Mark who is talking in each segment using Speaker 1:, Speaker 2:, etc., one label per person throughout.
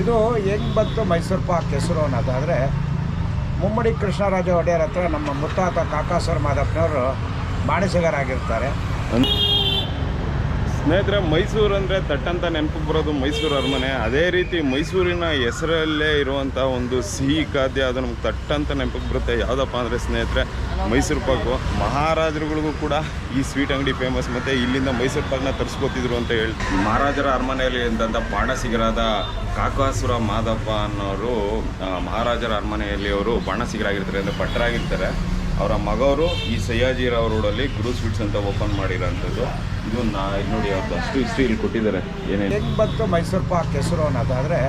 Speaker 1: ಇದು ಹೆಂಗ್ ಬಂತು ಮೈಸೂರು ಪಾಕ್ ಹೆಸರು ಅನ್ನೋದಾದರೆ ಮುಮ್ಮಡಿ ಕೃಷ್ಣರಾಜ ಒಡೆಯರ್ ಹತ್ರ ನಮ್ಮ ಮುತ್ತಾತ ಕಾಕಾಸುರ ಮಾದಪ್ಪನವರು ಬಾಣಿಸಿಗರಾಗಿರ್ತಾರೆ.
Speaker 2: ಸ್ನೇಹಿತರೆ, ಮೈಸೂರು ಅಂದರೆ ತಟ್ಟಂತ ನೆನಪಿಗೆ ಬರೋದು ಮೈಸೂರು ಅರಮನೆ. ಅದೇ ರೀತಿ ಮೈಸೂರಿನ ಹೆಸರಲ್ಲೇ ಇರುವಂಥ ಒಂದು ಸಿಹಿ ಖಾದ್ಯ, ಅದು ನಮ್ಗೆ ತಟ್ಟಂತ ನೆನಪಿಗೆ ಬರುತ್ತೆ. ಯಾವುದಪ್ಪ ಅಂದರೆ ಸ್ನೇಹಿತರೆ, ಮೈಸೂರು ಪಾಕು. ಮಹಾರಾಜರುಗಳಿಗೂ ಕೂಡ ಈ ಸ್ವೀಟ್ ಅಂಗಡಿ ಫೇಮಸ್ ಮತ್ತು ಇಲ್ಲಿಂದ ಮೈಸೂರು ಪಾಕ್ನ ತರಿಸ್ಕೊತಿದ್ರು ಅಂತ ಹೇಳಿ. ಮಹಾರಾಜರ ಅರಮನೆಯಲ್ಲಿ ಇದ್ದಂಥ ಬಾಣಸಿಗರಾದ ಕಾಕಾಸುರ ಮಾದಪ್ಪ ಅನ್ನೋರು ಮಹಾರಾಜರ ಅರಮನೆಯಲ್ಲಿ ಅವರು ಬಾಣಸಿಗರಾಗಿರ್ತಾರೆ ಅಂದರೆ ಭಟ್ರಾಗಿರ್ತಾರೆ. ಅವರ ಮಗವರು ಈ ಸಯ್ಯಾಜಿರಾವ್ ರೋಡಲ್ಲಿ ಗುರು ಸ್ವೀಟ್ಸ್ ಅಂತ ಓಪನ್ ಮಾಡಿರೋಂಥದ್ದು. ಇದು ನಾ ಇಲ್ಲಿ ನೋಡಿ ಅವ್ರದ್ದು ಅಷ್ಟು ಹಿಸ್ಟ್ರಿ ಇಲ್ಲಿ ಕೊಟ್ಟಿದ್ದಾರೆ. ಏನೇನು?
Speaker 1: ಹೆಂಗ್ ಬಂತು ಮೈಸೂರು ಪಾಕ್ ಹೆಸರು ಅನ್ನೋದಾದರೆ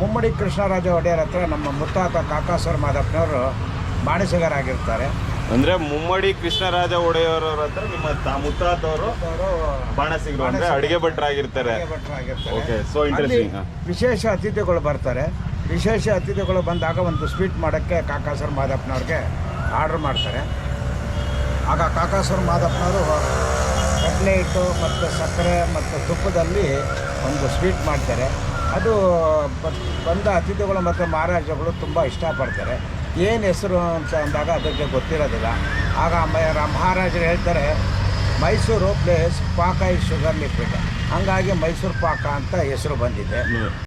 Speaker 1: ಮುಮ್ಮಡಿ ಕೃಷ್ಣರಾಜ ಒಡೆಯರ್ ಹತ್ರ ನಮ್ಮ ಮುತ್ತಾತ ಕಾಕಾಸುರ ಮಾದಪ್ಪನವರು ಬಾಣಿಸಿಗರಾಗಿರ್ತಾರೆ
Speaker 2: ಅಂದ್ರೆ ಮುಮ್ಮಡಿ ಕೃಷ್ಣರಾಜ ಒಡೆಯವರವ್ರ ಹತ್ರ ನಿಮ್ಮ ತಾ ಮುತ್ತಾತವರು
Speaker 1: ಅವರು
Speaker 2: ಬಾಣಸಿಗರು ಅಂದ್ರೆ ಅಡಿಗೆ ಭಟ್ರಾಗಿರ್ತಾರೆ.
Speaker 1: ಭಟ್ರಾಗಿರ್ತಾರೆ.
Speaker 2: ಓಕೆ ಸೊ ಇಂಟ್ರೆಸ್ಟಿಂಗ್
Speaker 1: ವಿಶೇಷ ಅತಿಥಿಗಳು ಬರ್ತಾರೆ. ವಿಶೇಷ ಅತಿಥಿಗಳು ಬಂದಾಗ ಒಂದು ಸ್ವೀಟ್ ಮಾಡೋಕ್ಕೆ ಸರ್ ಮಾದಪ್ಪನವ್ರಿಗೆ ಆರ್ಡ್ರ್ ಮಾಡ್ತಾರೆ. ಆಗ ಕಾಕಾಸುರ ಮಾದಪ್ಪನವರು ಕಡಲೆ ಹಿಟ್ಟು ಮತ್ತು ಸಕ್ಕರೆ ಮತ್ತು ತುಪ್ಪದಲ್ಲಿ ಒಂದು ಸ್ವೀಟ್ ಮಾಡ್ತಾರೆ. ಅದು ಬಂದ ಅತಿಥಿಗಳು ಮತ್ತು ಮಹಾರಾಜಗಳು ತುಂಬ ಇಷ್ಟಪಡ್ತಾರೆ. ಏನು ಹೆಸರು ಅಂತ ಅಂದಾಗ ಅದಕ್ಕೆ ಗೊತ್ತಿರೋದಿಲ್ಲ. ಆಗ ಮಹಾರಾಜರು ಹೇಳ್ತಾರೆ, ಮೈಸೂರು ಪ್ಲೇಸ್ ಪಾಕ ಈ ಶುಗರ್ ಲಿಕ್ವಿಡ್ ಹಂಗಾಗಿ ಮೈಸೂರು ಪಾಕ ಅಂತ ಹೆಸರು ಬಂದಿದೆ.